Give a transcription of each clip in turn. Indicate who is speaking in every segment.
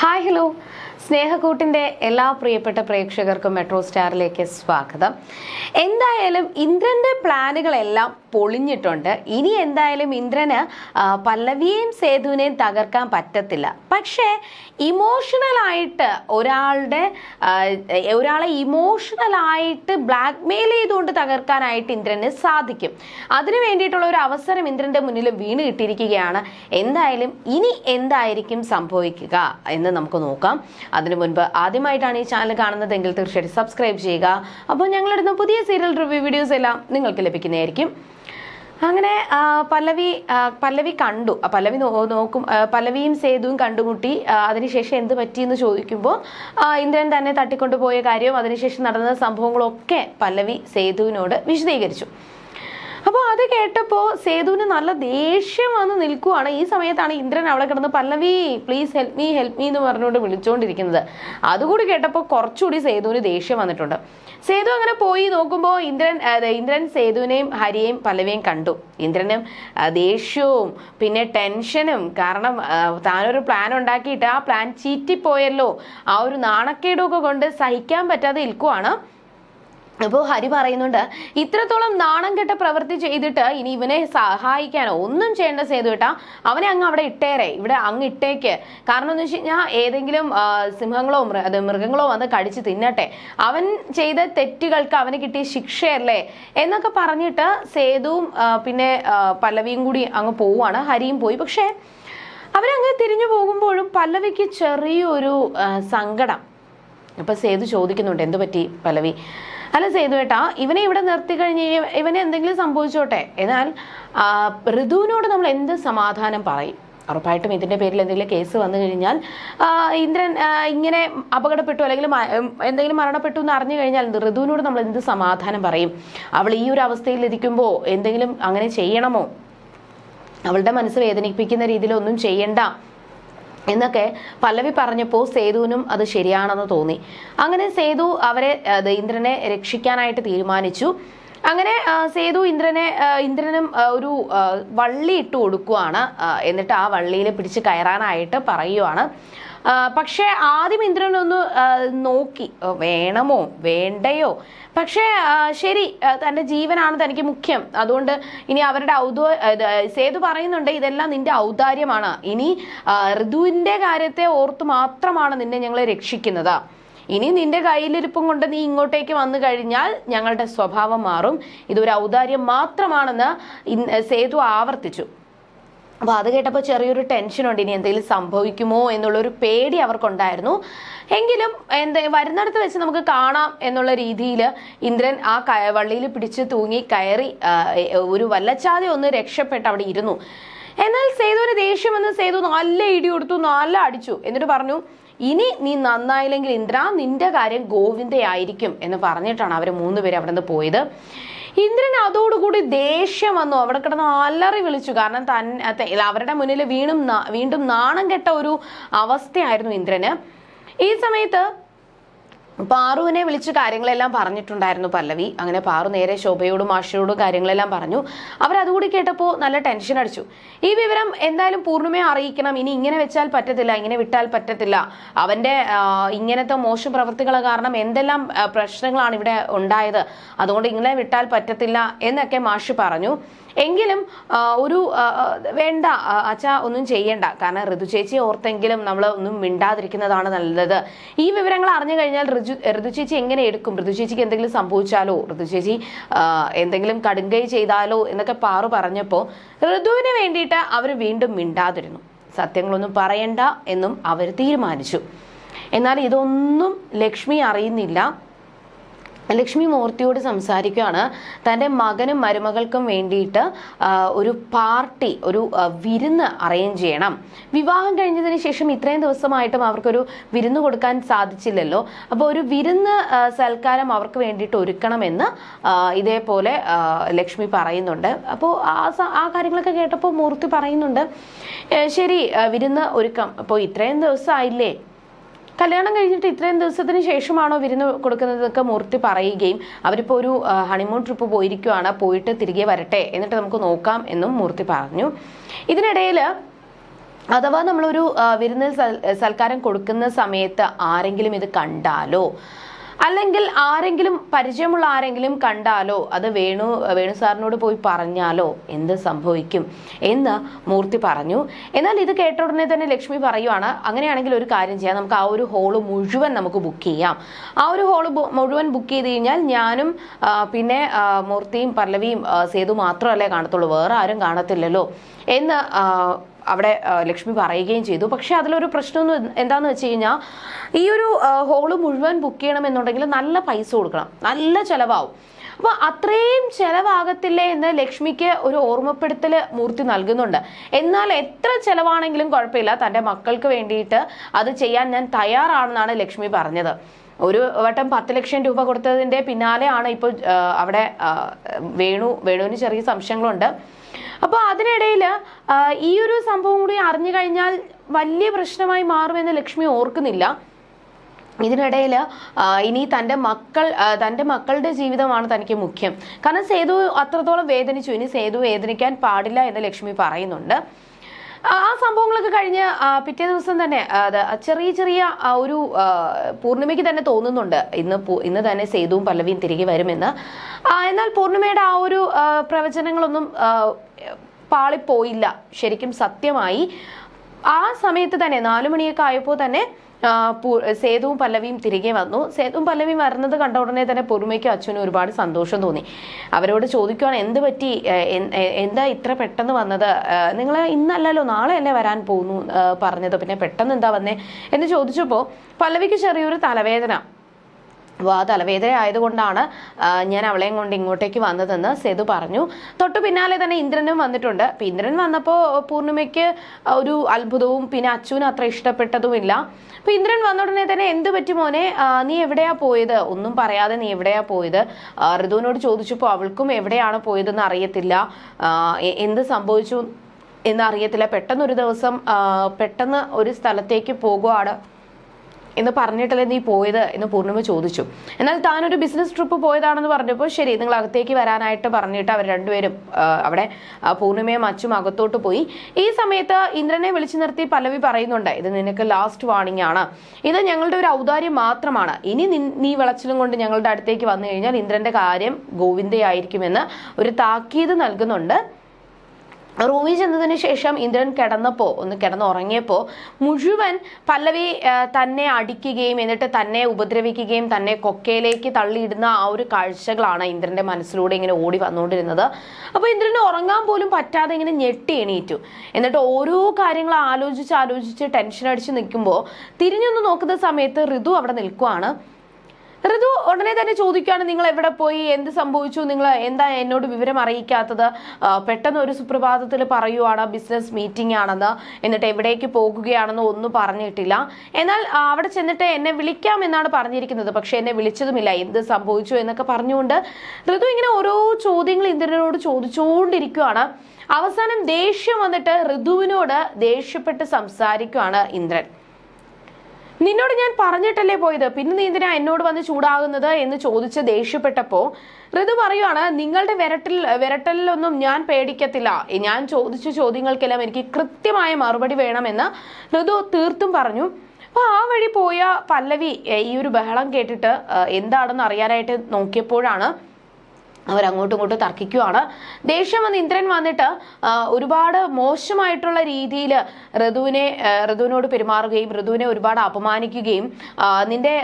Speaker 1: Hi hello സ്നേഹക്കൂട്ടിന്റെ എല്ലാ പ്രിയപ്പെട്ട പ്രേക്ഷകർക്കും മെട്രോ സ്റ്റാറിലേക്ക് സ്വാഗതം. എന്തായാലും ഇന്ദ്രന്റെ പ്ലാനുകളെല്ലാം പൊളിഞ്ഞിട്ടുണ്ട്. ഇനി എന്തായാലും ഇന്ദ്രന് പല്ലവിയെയും സേതുവിനെയും തകർക്കാൻ പറ്റത്തില്ല. പക്ഷേ ഇമോഷണലായിട്ട് ഒരാളുടെ ഒരാളെ ഇമോഷണലായിട്ട് ബ്ലാക്ക് മെയിൽ ചെയ്തുകൊണ്ട് തകർക്കാനായിട്ട് ഇന്ദ്രന് സാധിക്കും. അതിനു വേണ്ടിയിട്ടുള്ള ഒരു അവസരം ഇന്ദ്രന്റെ മുന്നിൽ വീണ് കിട്ടിയിരിക്കുകയാണ്. എന്തായാലും ഇനി എന്തായിരിക്കും സംഭവിക്കുക എന്ന് നമുക്ക് നോക്കാം. അതിനു മുൻപ് ആദ്യമായിട്ടാണ് ഈ ചാനൽ കാണുന്നതെങ്കിൽ തീർച്ചയായിട്ടും സബ്സ്ക്രൈബ് ചെയ്യുക. അപ്പോൾ ഞങ്ങളിടുന്ന പുതിയ സീരിയൽ റിവ്യൂ വീഡിയോസ് എല്ലാം നിങ്ങൾക്ക് ലഭിക്കുന്നതായിരിക്കും. അങ്ങനെ പല്ലവി പല്ലവി കണ്ടു. പല്ലവി നോക്കും പല്ലവിയും സേതുവും കണ്ടുമുട്ടി. അതിനുശേഷം എന്ത് പറ്റിയെന്ന് ചോദിക്കുമ്പോൾ ഇന്ദ്രൻ തന്നെ തട്ടിക്കൊണ്ടുപോയ കാര്യവും അതിനുശേഷം നടന്ന സംഭവങ്ങളൊക്കെ പല്ലവി സേതുവിനോട് വിശദീകരിച്ചു. അപ്പോൾ അത് കേട്ടപ്പോൾ സേതുവിന് നല്ല ദേഷ്യം വന്ന് നിൽക്കുവാണ്. ഈ സമയത്താണ് ഇന്ദ്രൻ അവിടെ കിടന്ന് Pallavi please help me help me എന്ന് പറഞ്ഞുകൊണ്ട് വിളിച്ചുകൊണ്ടിരിക്കുന്നത് അതുകൂടി കേട്ടപ്പോൾ കുറച്ചുകൂടി സേതുവിന് ദേഷ്യം വന്നിട്ടുണ്ട്. സേതു അങ്ങനെ പോയി നോക്കുമ്പോൾ ഇന്ദ്രൻ ഇന്ദ്രൻ സേതുവിനെയും ഹരിയെയും പല്ലവിയെയും കണ്ടു. ഇന്ദ്രനും ദേഷ്യവും പിന്നെ ടെൻഷനും. കാരണം താനൊരു പ്ലാൻ ഉണ്ടാക്കിയിട്ട് ആ പ്ലാൻ ചീറ്റിപ്പോയല്ലോ. ആ ഒരു നാണക്കേടുമൊക്കെ കൊണ്ട് സഹിക്കാൻ പറ്റാതെ നിൽക്കുവാണ്. അപ്പോൾ ഹരി പറയുന്നുണ്ട് ഇത്രത്തോളം നാണം കെട്ട പ്രവൃത്തി ചെയ്തിട്ട് ഇനി ഇവനെ സഹായിക്കാനോ ഒന്നും ചെയ്യേണ്ട സേതു കേട്ടാ അവനെ അങ്ങ് അവിടെ ഇട്ടേരെ ഇവിടെ അങ്ങ് ഇട്ടേക്ക്. കാരണം എന്ന് വെച്ച് കഴിഞ്ഞാൽ ഏതെങ്കിലും സിംഹങ്ങളോ അത് മൃഗങ്ങളോ വന്ന് കടിച്ച് തിന്നട്ടെ അവൻ ചെയ്ത തെറ്റുകൾക്ക് അവന് കിട്ടിയ ശിക്ഷയല്ലേ എന്നൊക്കെ പറഞ്ഞിട്ട് സേതുവും പിന്നെ പല്ലവിയും കൂടി അങ്ങ് പോവുകയാണ് ഹരിയും പോയി. പക്ഷേ അവരങ്ങ് തിരിഞ്ഞു പോകുമ്പോഴും പല്ലവിക്ക് ചെറിയൊരു സങ്കടം. അപ്പൊ സേതു ചോദിക്കുന്നുണ്ട് എന്തു പറ്റി പല്ലവി? അല്ല സേതു ഏട്ടാ ഇവനെ ഇവിടെ നിർത്തി കഴിഞ്ഞ് ഇവനെ എന്തെങ്കിലും സംഭവിച്ചോട്ടെ? എന്നാൽ ഋതുവിനോട് നമ്മൾ എന്ത് സമാധാനം പറയും? ഉറപ്പായിട്ടും ഇതിന്റെ പേരിൽ എന്തെങ്കിലും കേസ് വന്നു കഴിഞ്ഞാൽ ഇന്ദ്രൻ ഇങ്ങനെ അപകടപ്പെട്ടു അല്ലെങ്കിൽ എന്തെങ്കിലും മരണപ്പെട്ടു എന്ന് അറിഞ്ഞു കഴിഞ്ഞാൽ ഋതുവിനോട് നമ്മൾ എന്ത് സമാധാനം പറയും? അവൾ ഈ ഒരു അവസ്ഥയിൽ ഇരിക്കുമ്പോൾ എന്തെങ്കിലും അങ്ങനെ ചെയ്യണമോ? അവളുടെ മനസ്സ് വേദനിപ്പിക്കുന്ന രീതിയിൽ ഒന്നും ചെയ്യണ്ട. എന്നൊക്കെ പല്ലവി പറഞ്ഞപ്പോൾ സേതുവിനും അത് ശരിയാണെന്ന് തോന്നി. അങ്ങനെ സേതു അവരെ ഇന്ദ്രനെ രക്ഷിക്കാനായിട്ട് തീരുമാനിച്ചു. അങ്ങനെ സേതു ഇന്ദ്രനെ ഇന്ദ്രനും ഒരു വള്ളി ഇട്ട് കൊടുക്കുവാണ് എന്നിട്ട് ആ വള്ളിയിൽ പിടിച്ച് കയറാനായിട്ട് പറയുവാണ്. പക്ഷേ ആദ്യം ഇന്ദ്രനൊന്ന് നോക്കി. വേണമോ? വേണ്ടയോ? പക്ഷേ ശരി തന്റെ ജീവനാണ് തനിക്ക് മുഖ്യം. അതുകൊണ്ട് ഇനി അവരുടെ ഔദോ സേതു പറയുന്നുണ്ട് ഇതെല്ലാം നിന്റെ ഔദാര്യമാണ്. ഇനി ഋതുവിന്റെ കാര്യത്തെ ഓർത്ത് മാത്രമാണ് നിന്നെ ഞങ്ങളെ രക്ഷിക്കുന്നത്. ഇനി നിന്റെ കയ്യിലിരിപ്പും കൊണ്ട് നീ ഇങ്ങോട്ടേക്ക് വന്നു കഴിഞ്ഞാൽ ഞങ്ങളുടെ സ്വഭാവം മാറും. ഇതൊരു ഔദാര്യം മാത്രമാണെന്ന് സേതു ആവർത്തിച്ചു. അപ്പോൾ അത് കേട്ടപ്പോൾ ചെറിയൊരു ടെൻഷനുണ്ട് ഇനി എന്തെങ്കിലും സംഭവിക്കുമോ എന്നുള്ളൊരു പേടി അവർക്കുണ്ടായിരുന്നു. എങ്കിലും എന്താ വരുന്നിടത്ത് വെച്ച് നമുക്ക് കാണാം എന്നുള്ള രീതിയിൽ ഇന്ദ്രൻ ആ വള്ളിയിൽ പിടിച്ച് തൂങ്ങി കയറി ഒരു വല്ലച്ചാതെ ഒന്ന് രക്ഷപ്പെട്ട് അവിടെ ഇരുന്നു. എന്നാൽ സേതുവിന് ദേഷ്യം വന്ന് സേതു നല്ല ഇടി കൊടുത്തു നല്ല അടിച്ചു. എന്നിട്ട് പറഞ്ഞു ഇനി നീ നന്നായില്ലെങ്കിൽ ഇന്ദ്ര നിന്റെ കാര്യം ഗോവിന്ദയായിരിക്കും എന്ന് പറഞ്ഞിട്ടാണ് അവർ മൂന്നുപേരും അവിടെ നിന്ന് പോയത്. ഇന്ദ്രൻ അതോടുകൂടി ദേഷ്യം വന്നു. അവിടെ കിടന്ന് അലറി വിളിച്ചു. കാരണം തൻ അവരുടെ മുന്നിൽ വീണ്ടും വീണ്ടും നാണം കെട്ട ഒരു അവസ്ഥയായിരുന്നു ഇന്ദ്രന്. ഈ സമയത്ത് പാറുവിനെ വിളിച്ച് കാര്യങ്ങളെല്ലാം പറഞ്ഞിട്ടുണ്ടായിരുന്നു പല്ലവി. അങ്ങനെ പാറു നേരെ ശോഭയോടും മാഷയോടും കാര്യങ്ങളെല്ലാം പറഞ്ഞു. അവരതുകൂടി കേട്ടപ്പോൾ നല്ല ടെൻഷൻ അടിച്ചു. ഈ വിവരം എന്തായാലും പൂർണമേ അറിയിക്കണം. ഇനി ഇങ്ങനെ വെച്ചാൽ പറ്റത്തില്ല ഇങ്ങനെ വിട്ടാൽ പറ്റത്തില്ല. അവന്റെ ഇങ്ങനത്തെ മോശം പ്രവൃത്തികൾ കാരണം എന്തെല്ലാം പ്രശ്നങ്ങളാണ് ഇവിടെ ഉണ്ടായത്. അതുകൊണ്ട് ഇങ്ങനെ വിട്ടാൽ പറ്റത്തില്ല എന്നൊക്കെ മാഷി പറഞ്ഞു. എങ്കിലും ഒരു വേണ്ട അച്ഛ ഒന്നും ചെയ്യണ്ട. കാരണം ഋതു ചേച്ചി ഓർത്തെങ്കിലും നമ്മൾ ഒന്നും മിണ്ടാതിരിക്കുന്നതാണ് നല്ലത്. ഈ വിവരങ്ങൾ അറിഞ്ഞു കഴിഞ്ഞാൽ ഋതു ഋതു ചേച്ചി എങ്ങനെ എടുക്കും? ഋതു ചേച്ചിക്ക് എന്തെങ്കിലും സംഭവിച്ചാലോ? ഋതു ചേച്ചി എന്തെങ്കിലും കടുങ്കൈ ചെയ്താലോ? എന്നൊക്കെ പാറു പറഞ്ഞപ്പോൾ ഋതുവിന് വേണ്ടിയിട്ട് അവർ വീണ്ടും മിണ്ടാതിരുന്നു. സത്യങ്ങളൊന്നും പറയണ്ട എന്നും അവർ തീരുമാനിച്ചു. എന്നാൽ ഇതൊന്നും ലക്ഷ്മി അറിയുന്നില്ല. ലക്ഷ്മി മൂർത്തിയോട് സംസാരിക്കുകയാണ്. തന്റെ മകനും മരുമകൾക്കും വേണ്ടിയിട്ട് ഒരു പാർട്ടി ഒരു വിരുന്ന് അറേഞ്ച് ചെയ്യണം. വിവാഹം കഴിഞ്ഞതിന് ശേഷം ഇത്രയും ദിവസമായിട്ടും അവർക്കൊരു വിരുന്ന് കൊടുക്കാൻ സാധിച്ചില്ലല്ലോ. അപ്പോൾ ഒരു വിരുന്ന് സൽക്കാരം അവർക്ക് വേണ്ടിയിട്ട് ഒരുക്കണമെന്ന് ഇതേപോലെ ലക്ഷ്മി പറയുന്നുണ്ട്. അപ്പോൾ ആ കാര്യങ്ങളൊക്കെ കേട്ടപ്പോൾ മൂർത്തി പറയുന്നുണ്ട് ശരി വിരുന്ന് ഒരുക്കാം. അപ്പോൾ ഇത്രയും ദിവസമായില്ലേ? കല്യാണം കഴിഞ്ഞിട്ട് ഇത്രയും ദിവസത്തിന് ശേഷമാണോ വിരുന്ന് കൊടുക്കുന്നതൊക്കെ മൂർത്തി പറയുകയും അവരിപ്പോൾ ഒരു ഹണിമൂൺ ട്രിപ്പ് പോയിരിക്കുവാണ് പോയിട്ട് തിരികെ വരട്ടെ എന്നിട്ട് നമുക്ക് നോക്കാം എന്നും മൂർത്തി പറഞ്ഞു. ഇതിനിടയിൽ അഥവാ നമ്മളൊരു വിരുന്ന് സൽ- സൽക്കാരം കൊടുക്കുന്ന സമയത്ത് ആരെങ്കിലും ഇത് കണ്ടാലോ അല്ലെങ്കിൽ ആരെങ്കിലും പരിചയമുള്ള ആരെങ്കിലും കണ്ടാലോ? അത് വേണു വേണു സാറിനോട് പോയി പറഞ്ഞാലോ? എന്ത് സംഭവിക്കും എന്ന് മൂർത്തി പറഞ്ഞു. എന്നാൽ ഇത് കേട്ട ഉടനെ തന്നെ ലക്ഷ്മി പറയുവാണ് അങ്ങനെയാണെങ്കിൽ ഒരു കാര്യം ചെയ്യാം. നമുക്ക് ആ ഒരു ഹോൾ മുഴുവൻ നമുക്ക് ബുക്ക് ചെയ്യാം. ആ ഒരു ഹോൾ മുഴുവൻ ബുക്ക് ചെയ്ത് കഴിഞ്ഞാൽ ഞാനും പിന്നെ മൂർത്തിയും പല്ലവിയും സേതു മാത്രമല്ലേ കാണത്തുള്ളൂ. വേറെ ആരും കാണത്തില്ലല്ലോ എന്ന് അവിടെ ലക്ഷ്മി പറയുകയും ചെയ്തു. പക്ഷെ അതിലൊരു പ്രശ്നം എന്താന്ന് വെച്ച് കഴിഞ്ഞാൽ ഈ ഒരു ഹോൾ മുഴുവൻ ബുക്ക് ചെയ്യണം എന്നുണ്ടെങ്കിൽ നല്ല പൈസ കൊടുക്കണം. നല്ല ചിലവാകും അപ്പോൾ അത്രയും ചെലവാകത്തില്ലേ എന്ന് ലക്ഷ്മിക്ക് ഒരു ഓർമ്മപ്പെടുത്തൽ മൂർത്തി നൽകുന്നുണ്ട്. എന്നാൽ എത്ര ചിലവാണെങ്കിലും കുഴപ്പമില്ല. തന്റെ മക്കൾക്ക് വേണ്ടിയിട്ട് അത് ചെയ്യാൻ ഞാൻ തയ്യാറാണെന്നാണ് ലക്ഷ്മി പറഞ്ഞത്. ഒരു വട്ടം പത്ത് ലക്ഷം രൂപ കൊടുത്തതിന്റെ പിന്നാലെയാണ് ഇപ്പോൾ ആ, അവിടെ വേണു വേണുവിന് ചെറിയ സംശയങ്ങളുണ്ട്. അപ്പോൾ അതിനിടയിൽ ഈ ഒരു സംഭവം കൂടി അറിഞ്ഞു കഴിഞ്ഞാൽ വലിയ പ്രശ്നമായി മാറുമെന്ന് ലക്ഷ്മി ഓർക്കുന്നില്ല. ഇതിനിടയിൽ ഇനി തന്റെ മക്കൾ തന്റെ മക്കളുടെ ജീവിതമാണ് തനിക്ക് മുഖ്യം. കാരണം സേതു അത്രത്തോളം വേദനിച്ചു. ഇനി സേതു വേദനിക്കാൻ പാടില്ല എന്ന് ലക്ഷ്മി പറയുന്നുണ്ട്. ആ സംഭവങ്ങളൊക്കെ കഴിഞ്ഞ് പിറ്റേ ദിവസം തന്നെ ചെറിയ ചെറിയ ഒരു പൂർണിമയ്ക്ക് തന്നെ തോന്നുന്നുണ്ട്. ഇന്ന് ഇന്ന് തന്നെ സേതുവും പല്ലവിയും തിരികെ വരുമെന്ന്. എന്നാൽ പൂർണിമയുടെ ആ ഒരു പ്രവചനങ്ങളൊന്നും പാളിപ്പോയില്ല. ശരിക്കും സത്യമായി ആ സമയത്ത് തന്നെ നാലു മണിയൊക്കെ ആയപ്പോൾ തന്നെ സേതുവും പല്ലവിയും തിരികെ വന്നു. സേതുവും പല്ലവിയും വരുന്നത് കണ്ട ഉടനെ തന്നെ പൊറുമയ്ക്കും അച്ഛനും ഒരുപാട് സന്തോഷം തോന്നി. അവരോട് ചോദിക്കുവാണ് എന്ത് പറ്റി? എന്താ ഇത്ര പെട്ടെന്ന് വന്നത്? നിങ്ങൾ ഇന്നല്ലല്ലോ നാളെ അല്ലേ വരാൻ പോകുന്നു? പറഞ്ഞത്. പിന്നെ പെട്ടെന്ന് എന്താ വന്നേ എന്ന് ചോദിച്ചപ്പോൾ പല്ലവിക്ക് ചെറിയൊരു തലവേദന. തലവേദന ആയതുകൊണ്ടാണ് ഞാൻ അവളെയും കൊണ്ട് ഇങ്ങോട്ടേക്ക് വന്നതെന്ന് സേതു പറഞ്ഞു. തൊട്ടു പിന്നാലെ തന്നെ ഇന്ദ്രനും വന്നിട്ടുണ്ട്. അപ്പം ഇന്ദ്രൻ വന്നപ്പോൾ പൂർണിമയ്ക്ക് ഒരു അത്ഭുതവും പിന്നെ അച്ഛനും അത്ര ഇഷ്ടപ്പെട്ടതുമില്ല. അപ്പം ഇന്ദ്രൻ വന്ന ഉടനെ തന്നെ എന്ത് പറ്റി മോനെ? നീ എവിടെയാ പോയത്? ഒന്നും പറയാതെ നീ എവിടെയാ പോയത്? ഋതുവിനോട് ചോദിച്ചപ്പോൾ അവൾക്കും എവിടെയാണ് പോയതെന്ന് അറിയത്തില്ല. എന്ത് സംഭവിച്ചു എന്നറിയത്തില്ല. പെട്ടെന്നൊരു ദിവസം പെട്ടെന്ന് ഒരു സ്ഥലത്തേക്ക് പോകുവാണ് എന്ന് പറഞ്ഞിട്ടല്ലേ നീ പോയത് എന്ന് പൂർണിമ ചോദിച്ചു. എന്നാൽ താനൊരു ബിസിനസ് ട്രിപ്പ് പോയതാണെന്ന് പറഞ്ഞപ്പോൾ ശരി നിങ്ങൾ അകത്തേക്ക് വരാനായിട്ട് പറഞ്ഞിട്ട് അവർ രണ്ടുപേരും അവിടെ പൂർണിമയും അച്ചും അകത്തോട്ട് പോയി. ഈ സമയത്ത് ഇന്ദ്രനെ വിളിച്ചു നിർത്തി പല്ലവി പറയുന്നുണ്ട് ഇത് നിനക്ക് ലാസ്റ്റ് വാണിംഗ് ആണ്. ഇത് ഞങ്ങളുടെ ഒരു ഔദാര്യം മാത്രമാണ്. ഇനി നീ വിളച്ചിലും കൊണ്ട് ഞങ്ങളുടെ അടുത്തേക്ക് വന്നു കഴിഞ്ഞാൽ ഇന്ദ്രന്റെ കാര്യം ഗോവിന്ദയായിരിക്കുമെന്ന് ഒരു താക്കീത് നൽകുന്നുണ്ട്. റൂമിൽ ചെന്നതിന് ശേഷം ഇന്ദ്രൻ കിടന്നപ്പോൾ ഒന്ന് കിടന്നുറങ്ങിയപ്പോൾ മുഴുവൻ പല്ലവി തന്നെ അടിക്കുകയും എന്നിട്ട് തന്നെ ഉപദ്രവിക്കുകയും തന്നെ കൊക്കയിലേക്ക് തള്ളിയിടുന്ന ആ ഒരു കാഴ്ചകളാണ് ഇന്ദ്രന്റെ മനസ്സിലൂടെ ഇങ്ങനെ ഓടി വന്നുകൊണ്ടിരുന്നത്. അപ്പോൾ ഇന്ദ്രന് ഉറങ്ങാൻ പോലും പറ്റാതെ ഇങ്ങനെ ഞെട്ടി എണീറ്റു. എന്നിട്ട് ഓരോ കാര്യങ്ങൾ ആലോചിച്ച് ആലോചിച്ച് ടെൻഷൻ അടിച്ച് നിൽക്കുമ്പോൾ തിരിഞ്ഞൊന്ന് നോക്കുന്ന സമയത്ത് ഋതു അവിടെ നിൽക്കുവാണ്. ഋതു ഉടനെ തന്നെ ചോദിക്കുകയാണ് നിങ്ങൾ എവിടെ പോയി? എന്ത് സംഭവിച്ചു? നിങ്ങൾ എന്താ എന്നോട് വിവരം അറിയിക്കാത്തത്? പെട്ടെന്ന് ഒരു സുപ്രഭാതത്തിൽ പറയുവാണ് ബിസിനസ് മീറ്റിംഗ് ആണെന്ന്. എന്നിട്ട് എവിടേക്ക് പോകുകയാണെന്ന് ഒന്നും പറഞ്ഞിട്ടില്ല. എന്നാൽ അവിടെ ചെന്നിട്ട് എന്നെ വിളിക്കാം എന്നാണ് പറഞ്ഞിരിക്കുന്നത്. പക്ഷെ എന്നെ വിളിച്ചതുമില്ല. എന്ത് സംഭവിച്ചു എന്നൊക്കെ പറഞ്ഞുകൊണ്ട് ഋതു ഇങ്ങനെ ഓരോ ചോദ്യങ്ങൾ ഇന്ദ്രനോട് ചോദിച്ചുകൊണ്ടിരിക്കുകയാണ് അവസാനം ദേഷ്യം വന്നിട്ട് ഋതുവിനോട് ദേഷ്യപ്പെട്ട് സംസാരിക്കുകയാണ് ഇന്ദ്രൻ. നിന്നോട് ഞാൻ പറഞ്ഞിട്ടല്ലേ പോയത്? പിന്നെ നീ എന്തിനാ എന്നോട് വന്ന് ചൂടാകുന്നത് എന്ന് ചോദിച്ച് ദേഷ്യപ്പെട്ടപ്പോ ഋതു പറയുവാണ് നിങ്ങളുടെ വിരട്ടിൽ വിരട്ടലിലൊന്നും ഞാൻ പേടിക്കത്തില്ല. ഞാൻ ചോദിച്ച ചോദ്യങ്ങൾക്കെല്ലാം എനിക്ക് കൃത്യമായ മറുപടി വേണമെന്ന് ഋതു തീർത്തും പറഞ്ഞു. അപ്പൊ ആ വഴി പോയ പല്ലവി ഈ ഒരു ബഹളം കേട്ടിട്ട് എന്താണെന്ന് അറിയാനായിട്ട് നോക്കിയപ്പോഴാണ് അവർ അങ്ങോട്ടും ഇങ്ങോട്ടും തർക്കിക്കുവാണ്. ദേഷ്യം വന്ന് ഇന്ദ്രൻ വന്നിട്ട് ഒരുപാട് മോശമായിട്ടുള്ള രീതിയിൽ ഋതുവിനെ ഋതുവിനോട് പെരുമാറുകയും ഋതുവിനെ ഒരുപാട് അപമാനിക്കുകയും നിന്റെ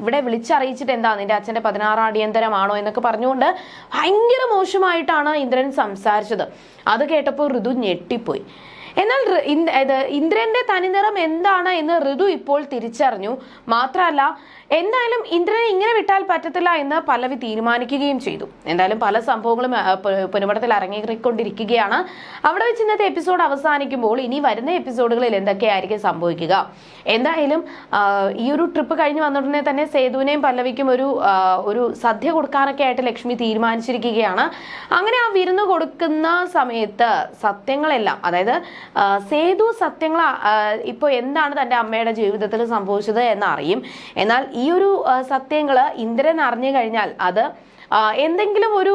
Speaker 1: ഇവിടെ വിളിച്ചറിയിച്ചിട്ട് എന്താ നിന്റെ അച്ഛന്റെ പതിനാറാം അടിയന്തരമാണോ എന്നൊക്കെ പറഞ്ഞുകൊണ്ട് ഭയങ്കര മോശമായിട്ടാണ് ഇന്ദ്രൻ സംസാരിച്ചത്. അത് കേട്ടപ്പോൾ ഋതു ഞെട്ടിപ്പോയി. എന്നാൽ ഇന്ദ്രന്റെ തനിനിറം എന്താണ് എന്ന് ഋതു ഇപ്പോൾ തിരിച്ചറിഞ്ഞു. മാത്രമല്ല എന്തായാലും ഇന്ദ്രനെ ഇങ്ങനെ വിട്ടാൽ പറ്റത്തില്ല എന്ന് പല്ലവി തീരുമാനിക്കുകയും ചെയ്തു. എന്തായാലും പല സംഭവങ്ങളും പുനപടത്തിൽ അരങ്ങേറിക്കൊണ്ടിരിക്കുകയാണ്. അവിടെ വെച്ച് ഇന്നത്തെ എപ്പിസോഡ് അവസാനിക്കുമ്പോൾ ഇനി വരുന്ന എപ്പിസോഡുകളിൽ എന്തൊക്കെയായിരിക്കും സംഭവിക്കുക? എന്തായാലും ഈ ഒരു ട്രിപ്പ് കഴിഞ്ഞ് വന്നുടനെ തന്നെ സേതുവിനെയും പല്ലവിക്കും ഒരു ഒരു സദ്യ കൊടുക്കാനൊക്കെ ആയിട്ട് ലക്ഷ്മി തീരുമാനിച്ചിരിക്കുകയാണ്. അങ്ങനെ ആ വിരുന്ന് കൊടുക്കുന്ന സമയത്ത് സത്യങ്ങളെല്ലാം അതായത് സേതു സത്യങ്ങൾ ഇപ്പോൾ എന്താണ് തന്റെ അമ്മയുടെ ജീവിതത്തിൽ സംഭവിച്ചത് എന്നറിയും. എന്നാൽ ഈ ഒരു സത്യങ്ങൾ ഇന്ദ്രൻ അറിഞ്ഞു കഴിഞ്ഞാൽ അത് എന്തെങ്കിലും ഒരു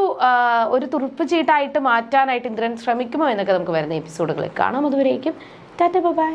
Speaker 1: ഒരു തുറുപ്പ് ചീട്ടായിട്ട് മാറ്റാനായിട്ട് ഇന്ദ്രൻ ശ്രമിക്കുമോ എന്നൊക്കെ നമുക്ക് വരുന്ന എപ്പിസോഡുകളിൽ കാണാം. അതുവരേക്കും ടാറ്റ ബൈ.